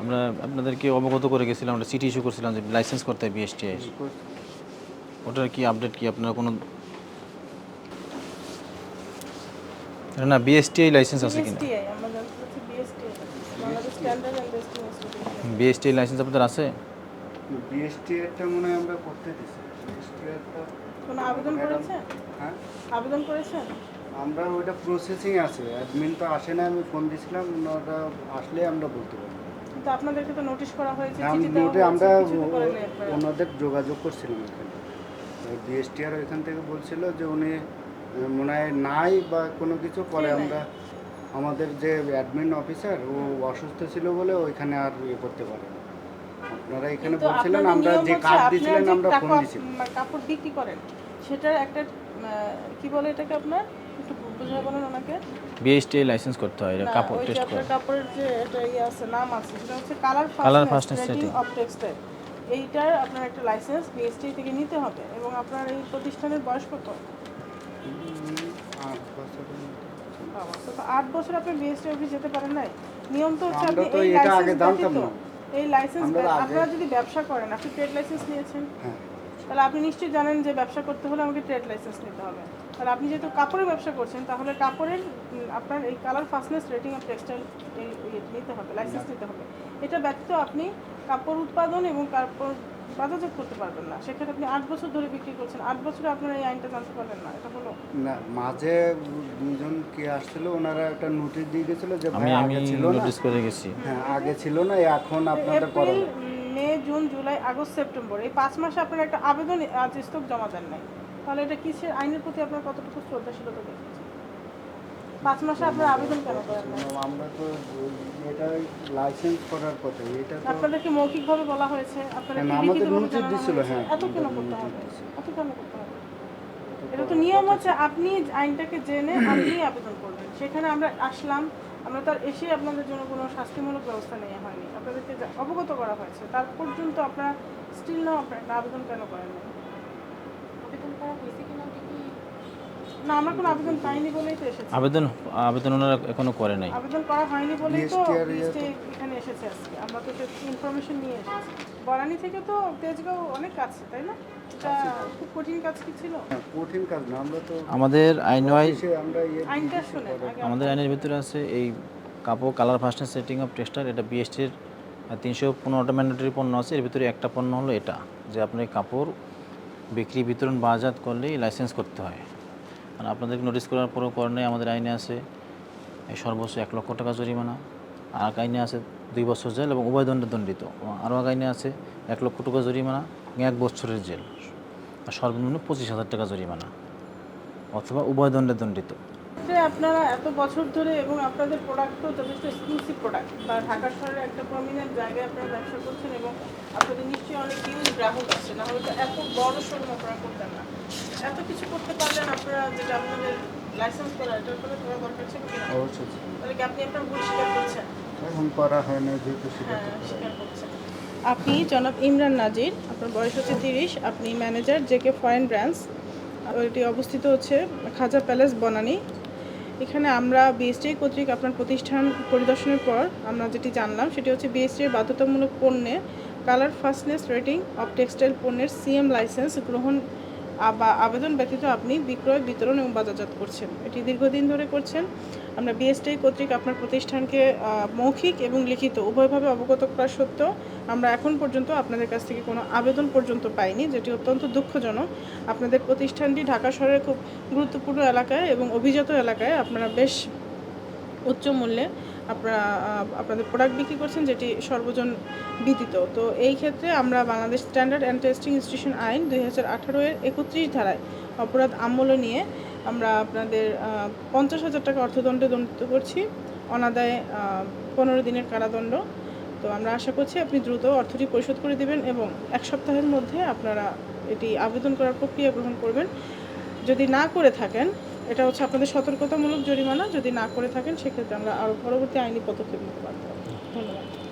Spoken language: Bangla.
আমরা আপনাদেরকে অবগত করে গেছিলাম আমরা চিঠি ইস্যু করছিলাম যে লাইসেন্স করতে হয় বিএসটি ওটার কি আপডেট কি? আপনারা কোনো না বিএসটিআই লাইসেন্স আছে কিনা? বিএসটিআই লাইসেন্স আপনাদের আছে? মনে হয় আমরা করতে দিছি। কোনো আবেদন করেছেন? হ্যাঁ? আবেদন করেছেন? আমরা ওইটা প্রসেসিং আছে অ্যাডমিন তো আসে না আমি ফোন দিছিলাম ওটা আসলে আমরা বলতে পারব কিন্তু আপনাদেরকে তো নোটিশ করা হয়েছে আম- চিঠি দেওয়া নোটে হয়েছে, আমরা কিছু তো করেননি আপনারা। ওনাদের যোগাযোগ করছিলাম এখানে বিএসটি আর এখান থেকে বলছিল যে উনি মনে হয় নাই বা কোনো কিছু পরে কে নাই? আমরা আমাদের যে অ্যাডমিন অফিসার ও অসুস্থ ছিল বলে ওইখানে আর ইয়ে করতে পারে না। আপনারা এখানে কিন্তু বলছিলেন আপনাদের আমরা নিয়ম যে হচ্ছে কার্ড আপনারা দিয়েছিলেন যে আমরা ফোন দিয়েছিলাম মানে কাপড় বিক্রি করেন সেটার একটা আহ, কি বলে এটাকে আপনার একটু বুঝাই বলেন ওনাকে বিএসটিআই লাইসেন্স করতে হয় এটা কাপড় টেস্ট করে। কাপড়ের যে এটা ইয়ে আছে নাম আছে সেটা হচ্ছে কালার রেটিং অফ টেক্সটাইল এইটার আপনার একটা লাইসেন্স বিএসটি থেকে নিতে হবে এবং আপনার এই প্রতিষ্ঠানের বয়স কত? আট বছর আপনি বিএসটি অফিস যেতে পারেন নাই। নিয়ম তো হচ্ছে আপনি এই এটা লাইসেন্স জানতাম ব্যতীত না। এই লাইসেন্স আপনারা যদি ব্যবসা করেন আপনি ট্রেড লাইসেন্স নিয়েছেন। হ্যাঁ। তাহলে আপনি নিশ্চয়ই জানেন যে ব্যবসা করতে হলে আমাকে ট্রেড লাইসেন্স নিতে হবে। তাহলে আপনি যেহেতু কাপড়ের ব্যবসা করছেন তাহলে কাপড়ের আপনার এই colour fastness rating of textile নিতে হবে লাইসেন্স নিতে হবে। এটা ব্যতীত আপনি কাপড় উৎপাদন এবং কাপড় বাজারজাত করতে পারবেন না। সেক্ষেত্রে আপনি আট বছর ধরে বিক্রি করছেন। আট বছরে আপনারা এই আইনটা জানতে পারবেন না। এটা হলো না মাঝে দুজন কে আসছিল ওনারা একটা নোটিশ দিয়ে গেছিল যে ভাই আগে ছিল না। নোটিস করে গেছি। হ্যাঁ আগে ছিল না এখন আপনাদের May June July August September. এই পাঁচ মাসে আপনারা একটা আবেদন আজ স্টক জমা দেন নাই। তাহলে এটা কিসের আইনের প্রতি আপনার কতটুকু শ্রদ্ধাশীলতা দেখেছেন? পাঁচ মাসে আপনারা আবেদন কেন করেন না আমরা তো এটা লাইসেন্স করার কথা এটা তো আপনাদেরকে মৌখিকভাবে বলা হয়েছে আপনারা হ্যাঁ, কি দিছিল, হ্যাঁ, এত কেন করতে হবে? এত কেন করতে হবে? এটা তো নিয়ম হচ্ছে আপনি আইনটাকে জেনে আপনি আবেদন করবেন। সেখানে আমরা আসলাম আমরা তার এসে আপনাদের জন্য কোনো শাস্তিমূলক ব্যবস্থা নেওয়া হয়নি। আপনাদেরকে অবগত করা হয়েছে, তার পর্যন্ত আপনারা স্টিল নাও আপনারা আবেদন কেন করেন আবেদন করা না আমরা কোনো আবেদন পাইনি বলেই তো এসেছি। আবেদন আবেদন ওনারা এখনও করে নাই। আবেদন করা হয়নি বলেই তো এখানে এসেছে আজকে। আমরা তো ইনফরমেশন নিয়ে এসেছি। বরানি থেকে তো তেজগাঁও অনেক কাছে তাই না? খুব কঠিন কাজ কি ছিল? হ্যাঁ, কঠিন কাজ না আমরা তো আমাদের আইন ইয়ে আইনটা আমাদের আইনের ভিতরে আছে এই কাপড় colour fastness setting of textile এটা বিএসটির তিনশো পনেরোটা ম্যান্ডেটরি পণ্য আছে। এর ভিতরে একটা পণ্য হলো এটা যে আপনি কাপড় বিক্রি বিতরণ বাজাত করলেই লাইসেন্স করতে হয়। আর আপনাদেরকে নোটিশ করার পরও নেই, আমাদের আইনে আছে সর্বোচ্চ এক লক্ষ টাকা জরিমানা, আর এক আইনে আছে দুই বছর জেল এবং উভয় দণ্ডে দণ্ডিত। আরও এক আইনে আছে এক লক্ষ টাকা জরিমানা এক বছরের জেল। আর সর্বনিম্ন পঁচিশ হাজার টাকা জরিমানা, অথবা উভয় দণ্ডে দণ্ডিত। যে আপনারা এত বছর ধরে এবং আপনাদের প্রোডাক্ট তো যথেষ্ট এক্সক্লুসিভ প্রোডাক্ট বা ঢাকা শহরের একটা প্রমিনেন্ট জায়গায় আপনারা ব্যবসা করছেন এবং আপনাদের নিশ্চয়ই অনেক ইউজ গ্রাহক আছে না হলে তো এত বড় শোরুম আপনারা করতেন না। এত কিছু করতে পারলেন আপনারা যেটা আপনাদের লাইসেন্স করা এটার করে করা দরকার ছিল কিনা? অবশ্যই তাহলে কি আপনি আপনার ভুল স্বীকার করছেন? এখন করা হয় না যেহেতু সেটা হ্যাঁ স্বীকার করছেন। আপনি জনাব ইমরান নাজির আপনার বয়স হচ্ছে তিরিশ আপনি ম্যানেজার জেকে ফরেন ব্রাঞ্চ এটি অবস্থিত হচ্ছে খাজা প্যালেস বনানী। এখানে আমরা বিএসটিআই কর্তৃক আপনার প্রতিষ্ঠান পরিদর্শনের পর আমরা যেটি জানলাম, সেটি হচ্ছে বিএসটিআই বাধ্যতামূলক পণ্যে colour fastness rating of textile পণ্যের সিএম লাইসেন্স গ্রহণ আবেদন ব্যতীত আপনি বিক্রয়, বিতরণ এবং বাজারজাত করছেন। এটি দীর্ঘদিন ধরে করছেন। আমরা বিএসটি কর্তৃক আপনার প্রতিষ্ঠানকে মৌখিক এবং লিখিত, উভয়ভাবে অবগত করা সত্ত্বেও আমরা এখন পর্যন্ত আপনাদের কাছ থেকে কোনো আবেদন পর্যন্ত পাইনি, যেটি অত্যন্ত দুঃখজনক। আপনাদের প্রতিষ্ঠানটি ঢাকা শহরের খুব গুরুত্বপূর্ণ এলাকায় এবং অভিজাত এলাকায় আপনারা বেশ উচ্চ মূল্যে আপনারা আপনাদের প্রোডাক্ট বিক্রি করছেন যেটি সর্বজন বিদিত। তো এই ক্ষেত্রে আমরা Bangladesh standard and testing institution আইন দুই হাজার আঠারো এর একত্রিশ ধারায় অপরাধ আমূল্য নিয়ে আমরা আপনাদের পঞ্চাশ হাজার টাকা অর্থদণ্ডে দণ্ডিত করছি। অনাদায় পনেরো দিনের কারাদণ্ড। তো আমরা আশা করছি আপনি দ্রুত অর্থটি পরিশোধ করে দেবেন এবং এক সপ্তাহের মধ্যে আপনারা এটি আবেদন করার প্রক্রিয়া গ্রহণ করবেন। যদি না করে থাকেন এটা হচ্ছে আপনাদের সতর্কতামূলক জরিমানা। যদি না করে থাকেন, সেক্ষেত্রে আমরা আরও পরবর্তী আইনি পদক্ষেপ নিতে পারব ধন্যবাদ।